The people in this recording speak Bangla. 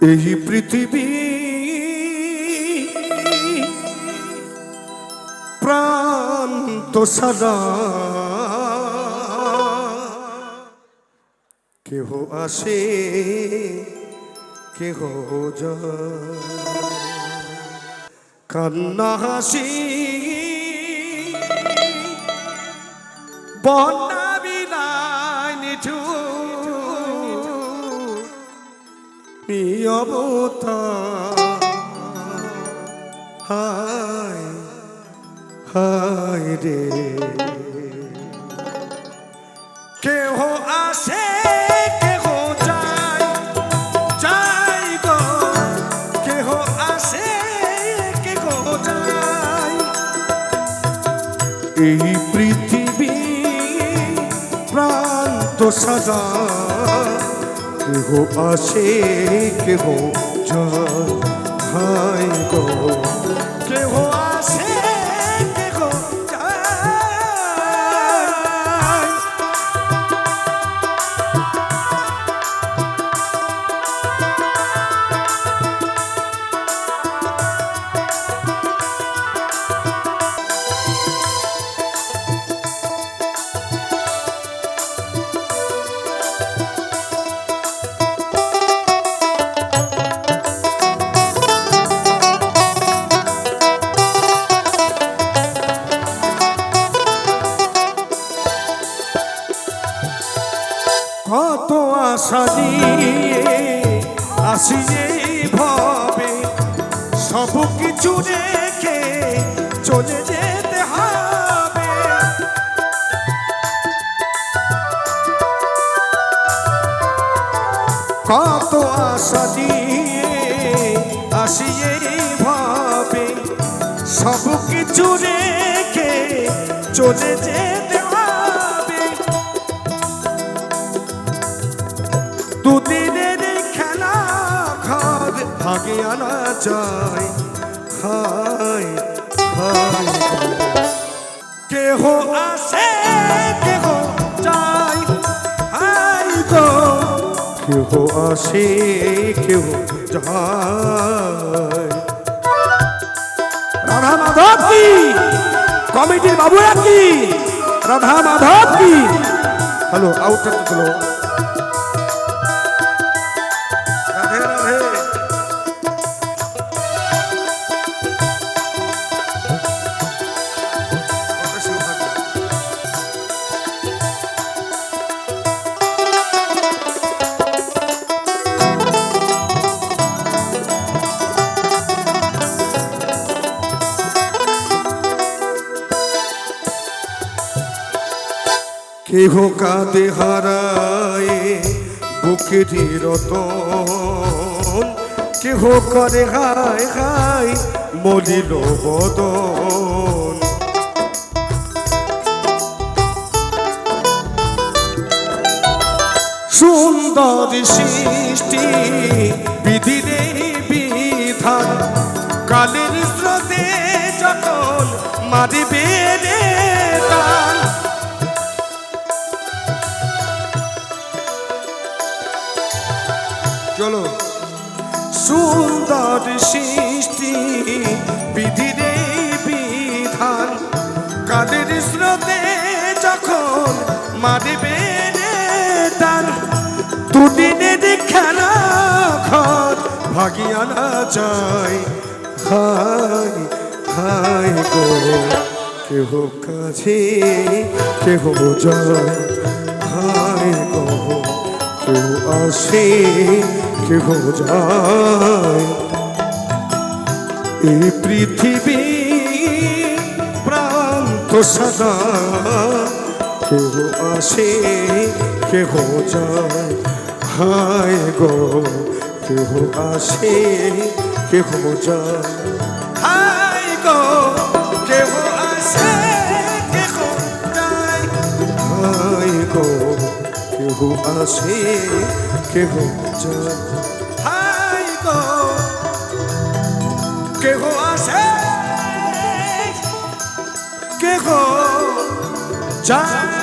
এই পৃথিবী প্রান্ত সারা কেহ আসে কেহ কান্না হাসি বন্যা নিয়মতা হায় হায় রে। কেহ আসে এই পৃথিবী প্রান্ত সাজা কেহ আসে কেহ যায়। কত আশা নিয়ে আসি এই ভাবে, সব কিছু রেখে চলে যেতে হবে। কত আশা নিয়ে আসি এই ভাবে, সব কিছু রেখে চলে যেতে রাধা মাধব কি? কমিটির বাবুরা কি? রাধা মাধব কি? হ্যালো আউটার হ্যালো কেহ কাঁদে হারায় বুকেরই রতন কেহ করে হায় হায় মলিল বদন। সুন্দর সৃষ্টি বিধিরে বিধান, কালের স্রোতে যখন মারিবে চলো। সুন্দর সৃষ্টি বিধিরে বিধান। কাদের স্রোতে যখন মারবে রে টান দুদিনের খেলা ঘর ভাগিয়া না যায়। হায় হায় গো, কেহ কাছে, কেহ যায় হায় গো। কেউ আসে কেউ যায়। এই পৃথিবী প্রান্ত সদা কেউ আসে কেউ যায়। হায় গো কেউ আসে কেউ যায়। কেহ আসে কেহ গো কেহ আসে কেহ যায়।